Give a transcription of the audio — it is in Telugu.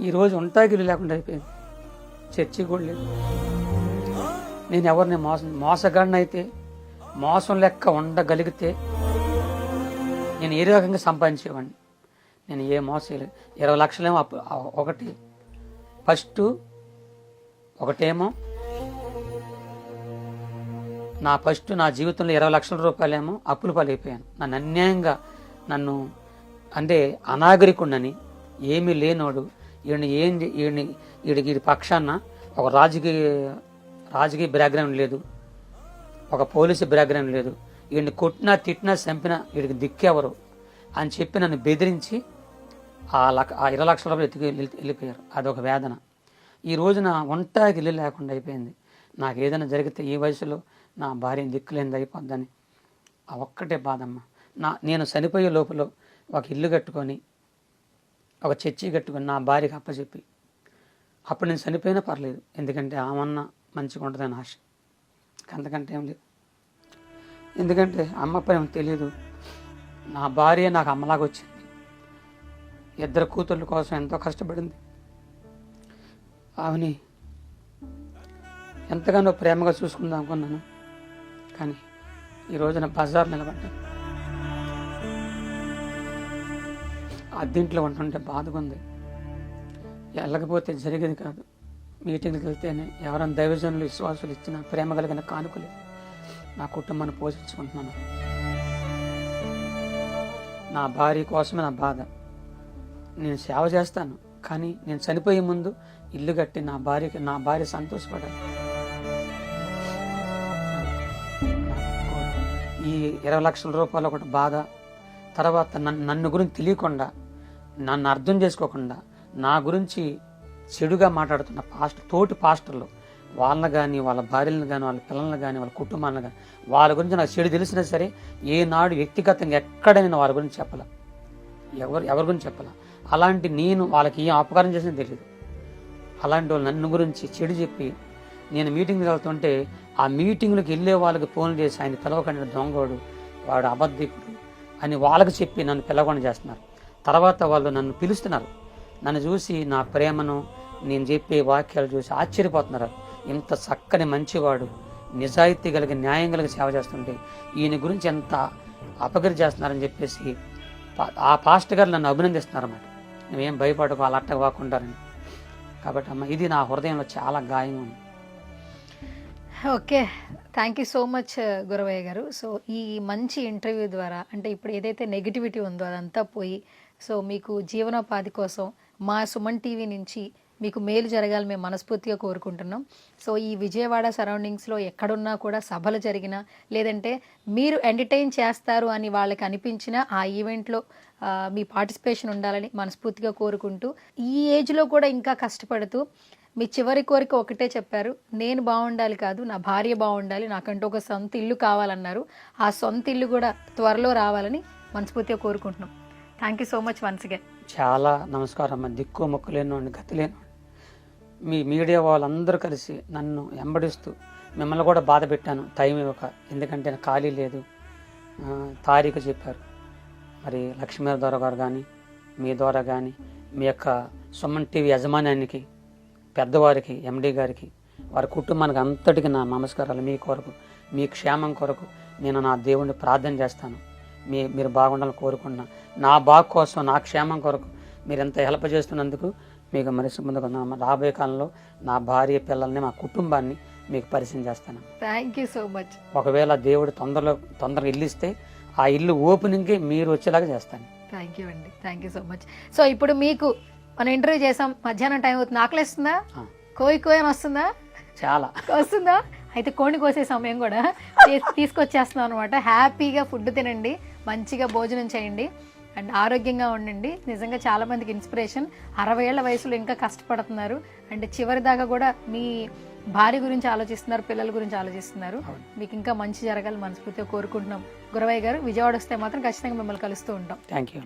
ఈరోజు ఉంటాకి లేకుండా అయిపోయింది. చర్చి కూడా లేదు. నేను ఎవరిని మోసం మోసగాడినైతే మోసం లెక్క ఉండగలిగితే నేను ఏ రకంగా సంపాదించేవాడిని? నేను ఏ మోసం ఇరవై లక్షలేమో అప్పు ఒకటి. ఫస్ట్ ఒకటేమో నా ఫస్ట్ నా జీవితంలో ఇరవై లక్షల రూపాయలేమో అప్పులు పాలైపోయాను. నన్ను అన్యాయంగా నన్ను అంటే అనాగరికుండని ఏమీ లేనోడు ఈయన ఏం ఈయన ఈడికి ఈ పక్షాన ఒక రాజకీయ రాజకీయ బ్యాక్గ్రౌండ్ లేదు. ఒక పోలీసు బ్యాక్గ్రౌండ్ లేదు. ఈయన్ని కొట్టినా తిట్టినా చంపినా వీడికి దిక్కెవరు అని చెప్పి నన్ను బెదిరించి ఆ లక్ష ఆ ఇరవై లక్షల రూపాయలు ఎత్తుకు వెళ్ళి- వెళ్ళిపోయారు. అదొక వేదన. ఈ రోజున ఒంటాకి ఇల్లు లేకుండా అయిపోయింది. నాకు ఏదైనా జరిగితే ఈ వయసులో నా భార్యని దిక్కులేనిది అయిపోద్దని. ఆ ఒక్కటే బాధమ్మ. నా నేను చనిపోయే లోపల ఒక ఇల్లు కట్టుకొని ఒక చర్చి కట్టుకుని నా భార్యకి అప్పచెప్పి. అప్పుడు నేను చనిపోయినా పర్లేదు. ఎందుకంటే ఆమన్న మంచిగా ఉంటుందని ఆశ. అంతకంటే ఏం లేదు. ఎందుకంటే అమ్మ ప్రేమ తెలియదు. నా భార్య నాకు అమ్మలాగా వచ్చింది. ఇద్దరు కూతుర్ల కోసం ఎంతో కష్టపడింది. ఆమెని ఎంతగానో ప్రేమగా చూసుకుందాం అనుకున్నాను. కానీ ఈ రోజున బజార్ నిలబడ్డాను. అద్దెంట్లో ఉంటుంటే బాధగా ఉంది వెళ్ళకపోతే జరిగేది కాదు. మీటింగ్కి వెళ్తేనే ఎవరైనా దైవజనులు విశ్వాసులు ఇచ్చిన ప్రేమ కలిగిన కానుకలు నా కుటుంబాన్ని పోషించుకుంటున్నాను. నా భార్య కోసమే నా బాధ. నేను సేవ చేస్తాను కానీ నేను చనిపోయే ముందు ఇల్లు కట్టి నా భార్యకి నా భార్య సంతోషపడాలి. ఈ ఇరవై లక్షల రూపాయలు ఒకటి బాధ. తర్వాత నన్ను గురించి తెలియకుండా నన్ను అర్థం చేసుకోకుండా నా గురించి చెడుగా మాట్లాడుతున్న పాస్టర్ తోటి పాస్టర్లు వాళ్ళని కానీ వాళ్ళ భార్యలను కానీ వాళ్ళ పిల్లల్ని కానీ వాళ్ళ కుటుంబాలను కానీ వాళ్ళ గురించి నాకు చెడు తెలిసినా సరే ఏనాడు వ్యక్తిగతంగా ఎక్కడ నేను వాళ్ళ గురించి చెప్పాల? ఎవరు ఎవరి గురించి చెప్పాల? అలాంటి నేను వాళ్ళకి ఏం అపకారం చేసినా తెలియదు అలాంటి వాళ్ళు నన్ను గురించి చెడు చెప్పి నేను మీటింగ్కి వెళ్తుంటే ఆ మీటింగ్లకు వెళ్ళే వాళ్ళకి ఫోన్ చేసి ఆయన పిలవకుండా దొంగోడు వాడు అబద్ధికుడు అని వాళ్ళకి చెప్పి నన్ను పిలవకుండా చేస్తున్నారు. తర్వాత వాళ్ళు నన్ను పిలుస్తున్నారు. నన్ను చూసి నా ప్రేమను నేను చెప్పే వాక్యాలు చూసి ఆశ్చర్యపోతున్నారు. ఇంత చక్కని మంచివాడు నిజాయితీ కలిగి న్యాయం కలిగి సేవ చేస్తుంటే ఈయన గురించి ఎంత అపగరి చేస్తున్నారని చెప్పేసి పా- ఆ పాస్టర్ గారు నన్ను అభినందిస్తున్నారు అన్నమాట నువ్వేం భయపడకు అలా అట్టగా కాబట్టి అమ్మ ఇది నా హృదయంలో చాలా గాయం ఉంది. Okay. Thank you so much Guravayya garu. So ఈ మంచి ఇంటర్వ్యూ ద్వారా అంటే ఇప్పుడు ఏదైతే నెగిటివిటీ ఉందో అదంతా పోయి సో మీకు జీవనోపాధి కోసం మా సుమన్ టీవీ నుంచి మీకు మేలు జరగాలి మేము మనస్ఫూర్తిగా కోరుకుంటున్నాం. సో ఈ విజయవాడ సరౌండింగ్స్లో ఎక్కడున్నా కూడా సభలు జరిగినా లేదంటే మీరు ఎంటర్టైన్ చేస్తారు అని వాళ్ళకి అనిపించిన ఆ ఈవెంట్లో మీ పార్టిసిపేషన్ ఉండాలని మనస్ఫూర్తిగా కోరుకుంటూ ఈ ఏజ్లో కూడా ఇంకా కష్టపడుతూ మీ చివరి కోరిక ఒకటే చెప్పారు నేను బాగుండాలి కాదు నా భార్య బాగుండాలి నాకంటూ ఒక సొంత ఇల్లు కావాలన్నారు. ఆ సొంత ఇల్లు కూడా త్వరలో రావాలని మనస్ఫూర్తిగా కోరుకుంటున్నాం. Thank you so much once again. చాలా నమస్కారం దిక్కు మొక్కలేను గతి లేను మీ మీడియా వాళ్ళందరూ కలిసి నన్ను వెంబడిస్తూ మిమ్మల్ని కూడా బాధ పెట్టాను. టైం ఇవ్వక. ఎందుకంటే నాకు ఖాళీ లేదు. తారీఖు చెప్పారు. మరి లక్ష్మీ ద్వారా గారు కానీ మీ ద్వారా కానీ మీ యొక్క సుమన్ టీవీ యజమాన్యానికి పెద్దవారికి ఎండీ గారికి వారి కుటుంబానికి అంతటికి నా నమస్కారాలు. మీ కొరకు మీ క్షేమం కొరకు నేను నా దేవుణ్ణి ప్రార్థన చేస్తాను. మీ మీరు బాగుండాలని కోరుకున్నా నా బాగు కోసం నా క్షేమం కొరకు మీరు ఎంత హెల్ప్ చేస్తున్నందుకు మీకు మనిషి ముందుకు రాబోయే కాలంలో నా భార్య పిల్లల్ని మా కుటుంబాన్ని మీకు పరిచయం చేస్తాను. థ్యాంక్ యూ సో మచ్ ఒకవేళ దేవుడు తొందరలో తొందరగా ఇల్లు ఇస్తే ఆ ఇల్లు ఓపెనింగ్కి మీరు వచ్చేలాగా చేస్తాను. థ్యాంక్ యూ అండి. Thank you so much so ఇప్పుడు మీకు మనం ఇంటర్వ్యూ చేసాం. మధ్యాహ్నం టైం అవుతుంది. ఆకలిస్తుందా? కోయి కోయి అని వస్తుందా? చాలా. వస్తుందా? అయితే కోడిని కోసే సమయం కూడా. తీసుకొచ్చేస్తున్నాం అనమాట హ్యాపీగా ఫుడ్ తినండి. మంచిగా భోజనం చేయండి. అండ్ ఆరోగ్యంగా ఉండండి. నిజంగా చాలా మందికి ఇన్స్పిరేషన్. అరవై ఏళ్ళ వయసులో ఇంకా కష్టపడుతున్నారు. అండ్ చివరి దాకా కూడా మీ భార్య గురించి ఆలోచిస్తున్నారు పిల్లల గురించి ఆలోచిస్తున్నారు. మీకు ఇంకా మంచి జరగాలి మనస్ఫూర్తిగా కోరుకుంటున్నాం. గురవయ్య గారు విజయవాడ వస్తే మాత్రం ఖచ్చితంగా మిమ్మల్ని కలుస్తూ ఉంటాం. Thank you